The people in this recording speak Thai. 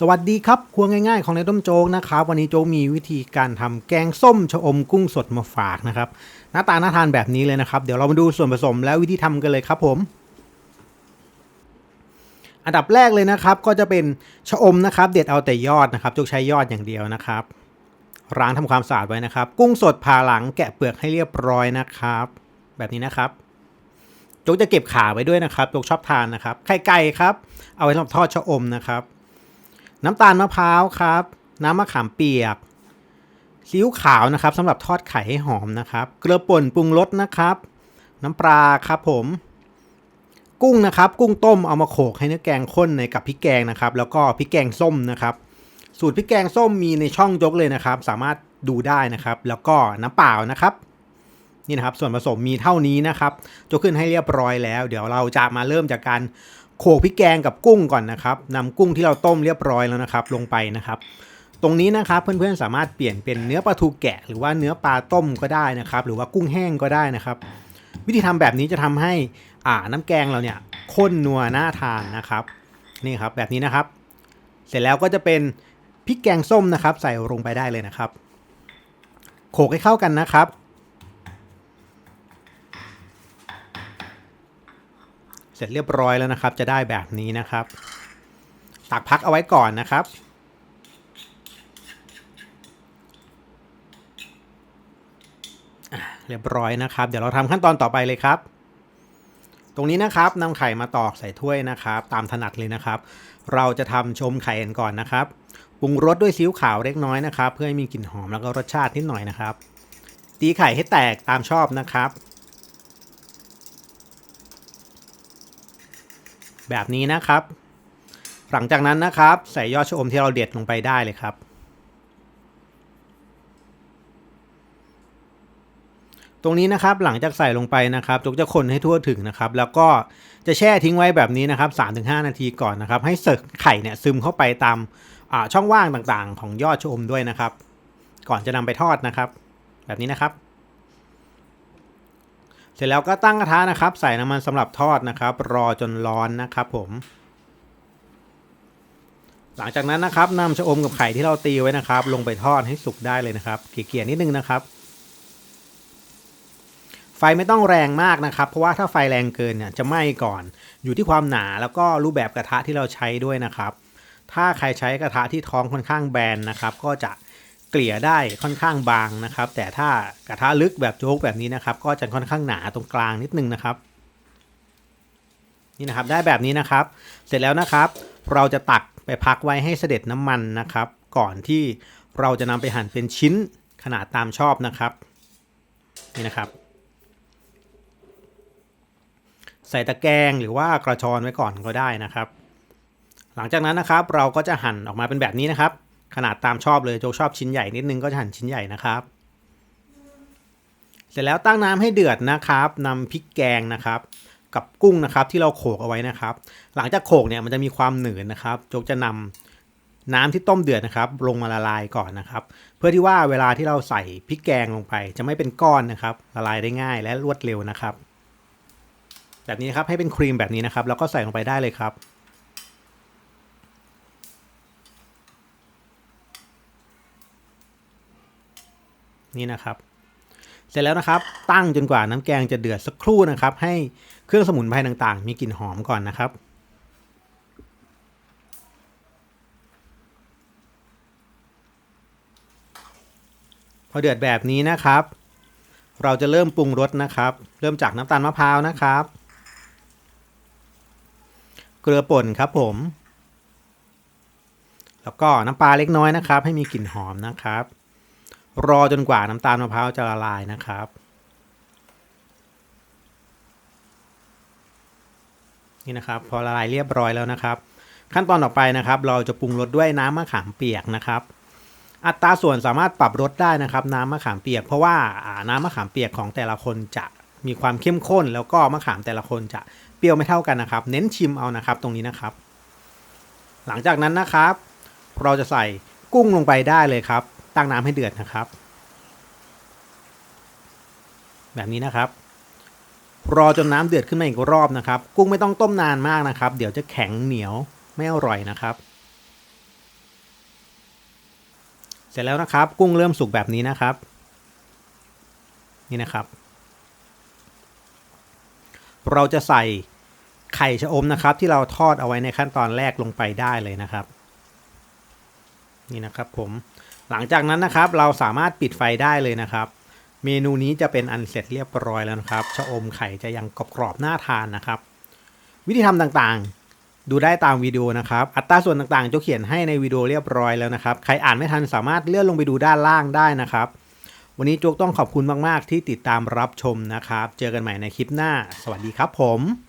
สวัสดีครับครัวง่ายๆของในต้มโจ๊กนะครับ วันนี้โจ๊กมีวิธีการทำแกงส้มชะอมกุ้งสดมาฝากนะครับ หน้าตาน่าทานแบบนี้เลยนะครับ เดี๋ยวเรามาดูส่วนผสมและวิธีทำกันเลยครับผม อันดับแรกเลยนะครับก็จะเป็นชะอมนะครับ เด็ดเอาแต่ยอดนะครับโจ๊กใช้ยอดอย่างเดียวนะครับล้างทำความสะอาดไว้นะครับ กุ้งสดผ่าหลังแกะเปลือกให้เรียบร้อยนะครับ แบบนี้นะครับโจ๊กจะเก็บขาไว้ด้วยนะครับโจ๊กชอบทานนะครับไข่ไก่ครับ เอาไว้สำหรับทอดชะอมนะครับ น้ำตาลมะพร้าวครับ น้ำมะขามเปียกซีอิ๊วขาวนะครับสำหรับทอดไข่ให้หอมนะครับ เกลือป่นปรุงรสนะครับ น้ำปลาครับผม กุ้งนะครับ กุ้งต้มเอามาโขลกให้เนื้อแกงข้นในกับพริกแกงนะครับ แล้วก็พริกแกงส้มนะครับ สูตรพริกแกงส้มมีในช่องยกเลยนะครับ สามารถดูได้นะครับ แล้วก็น้ำเปล่านะครับนี่นะครับส่วนผสมมีเท่านี้นะครับจะขึ้นให้เรียบร้อยแล้ว เดี๋ยวเราจะมาเริ่มจากการ โขกพริกแกงกับกุ้งก่อนนะครับนำกุ้งที่เราต้มเรียบร้อยแล้วนะครับ ลงไปนะครับ ตรงนี้นะครับเพื่อนๆสามารถเปลี่ยนเป็นเนื้อปลาทูแกะ หรือว่าเนื้อปลาต้มก็ได้นะครับ หรือว่ากุ้งแห้งก็ได้นะครับ วิธีทำแบบนี้จะทำให้อ่าน้ำแกงเราเนี่ยข้นนัวน่าทานนะครับนี่ครับแบบนี้นะครับ เสร็จแล้วก็จะเป็นพริกแกงส้มนะครับ ใส่ลงไปได้เลยนะครับ โขกให้เข้ากันนะครับ เสร็จเรียบร้อยแล้วนะครับ จะได้แบบนี้นะครับ ตักพักเอาไว้ก่อนนะครับ เรียบร้อยนะครับ เดี๋ยวเราทำขั้นตอนต่อไปเลยครับ ตรงนี้นะครับนำไข่มาตอกใส่ถ้วยนะครับ ตามถนัดเลยนะครับ เราจะทำชมไข่กันก่อนนะครับปรุงรสด้วยซีอิ๊วขาวเล็กน้อยนะครับ เพื่อให้มีกลิ่นหอมแล้วก็รสชาตินิดหน่อยนะครับ ตีไข่ให้แตกตามชอบนะครับ แบบนี้นะครับ หลังจากนั้นนะครับ ใส่ยอดชะอมที่เราเด็ดลงไปได้เลยครับ ตรงนี้นะครับหลังจากใส่ลงไปนะครับจกจะคนให้ทั่วถึงนะครับ แล้วก็จะแช่ทิ้งไว้แบบนี้นะครับ 3-5 นาทีก่อนนะครับ ให้เสิร์ฟไข่เนี่ยซึมเข้าไปตามช่องว่างต่างๆ ของยอดชะอมด้วยนะครับ ก่อนจะนำไปทอดนะครับ แบบนี้นะครับ เสร็จแล้วก็ตั้งกระทะนะครับ ใส่น้ำมันสำหรับทอดนะครับ รอจนร้อนนะครับผม หลังจากนั้นนะครับนำชะอมกับไข่ที่เราตีไว้นะครับ ลงไปทอดให้สุกได้เลยนะครับเกี่ยๆนิดนึงนะครับ ไฟไม่ต้องแรงมากนะครับ เพราะว่าถ้าไฟแรงเกินเนี่ยจะไหม้ก่อน อยู่ที่ความหนาแล้วก็รูปแบบกระทะที่เราใช้ด้วยนะครับ ถ้าใครใช้กระทะที่ท้องค่อนข้างแบนนะครับ ก็จะ เกลี่ยได้ค่อนข้างบางนะครับ แต่ถ้ากระทะลึกแบบโจ๊กแบบนี้นะครับ ก็จะค่อนข้างหนาตรงกลางนิดนึงนะครับนี่นะครับได้แบบนี้นะครับ เสร็จแล้วนะครับ เราจะตักไปพักไว้ให้เสด็จน้ำมันนะครับ ก่อนที่เราจะนำไปหั่นเป็นชิ้นขนาดตามชอบนะครับนี่นะครับ ใส่ตะแกรงหรือว่ากระชอนไว้ก่อนก็ได้นะครับ หลังจากนั้นนะครับเราก็จะหั่นออกมาเป็นแบบนี้นะครับ ขนาดตามชอบเลยโจชอบชิ้นใหญ่นิดนึงก็จะหั่นชิ้นใหญ่นะครับ เสร็จแล้วตั้งน้ำให้เดือดนะครับนำพริกแกงนะครับ กับกุ้งนะครับที่เราโขลกเอาไว้นะครับ หลังจากโขลกเนี่ยมันจะมีความหนืดนะครับ โจจะนำน้ำที่ต้มเดือดนะครับ ลงมาละลายก่อนนะครับ เพื่อที่ว่าเวลาที่เราใส่พริกแกงลงไป จะไม่เป็นก้อนนะครับละลายได้ง่ายและรวดเร็วนะครับ แบบนี้ครับให้เป็นครีมแบบนี้นะครับ แล้วก็ใส่ลงไปได้เลยครับ นี่นะครับ เสร็จแล้วนะครับ ตั้งจนกว่าน้ำแกงจะเดือดสักครู่นะครับ ให้เครื่องสมุนไพรต่างๆ มีกลิ่นหอมก่อนนะครับพอเดือดแบบนี้นะครับ เราจะเริ่มปรุงรสนะครับ เริ่มจากน้ำตาลมะพร้าวนะครับ เกลือป่นครับผม แล้วก็น้ำปลาเล็กน้อยนะครับ ให้มีกลิ่นหอมนะครับ รอจนกว่าน้ำตาลมะพร้าวจะละลายนะครับ นี่นะครับ พอละลายเรียบร้อยแล้วนะครับ ขั้นตอนต่อไปนะครับ เราจะปรุงรสด้วยน้ำมะขามเปียกนะครับ อัตราส่วนสามารถปรับลดได้นะครับ น้ำมะขามเปียก เพราะว่าน้ำมะขามเปียกของแต่ละคนจะมีความเข้มข้น แล้วก็มะขามแต่ละคนจะเปรี้ยวไม่เท่ากันนะครับ เน้นชิมเอานะครับ ตรงนี้นะครับ หลังจากนั้นนะครับ เราจะใส่กุ้งลงไปได้เลยครับ ตั้งน้ำให้เดือดนะครับ แบบนี้นะครับ รอจนน้ำเดือดขึ้นมาอีกรอบนะครับ กุ้งไม่ต้องต้มนานมากนะครับ เดี๋ยวจะแข็งเหนียวไม่อร่อยนะครับ เสร็จแล้วนะครับ กุ้งเริ่มสุกแบบนี้นะครับ นี่นะครับ เราจะใส่ไข่ชะอมนะครับ ที่เราทอดเอาไว้ในขั้นตอนแรกลงไปได้เลยนะครับ นี่นะครับผม หลังจากนั้นนะครับเราสามารถปิดไฟได้เลยนะครับ เมนูนี้จะเป็นอันเสร็จเรียบร้อยแล้วนะครับชะอมไข่จะยังกรอบๆน่าทานนะครับ วิธีทำต่างๆ ดูได้ตามวิดีโอนะครับ อัตราส่วนต่างๆจะเขียนให้ในวิดีโอเรียบร้อยแล้วนะครับ ใครอ่านไม่ทันสามารถเลื่อนลงไปดูด้านล่างได้นะครับ วันนี้โจ๊กต้องขอบคุณมากๆ ที่ติดตามรับชมนะครับ เจอกันใหม่ในคลิปหน้า สวัสดีครับผม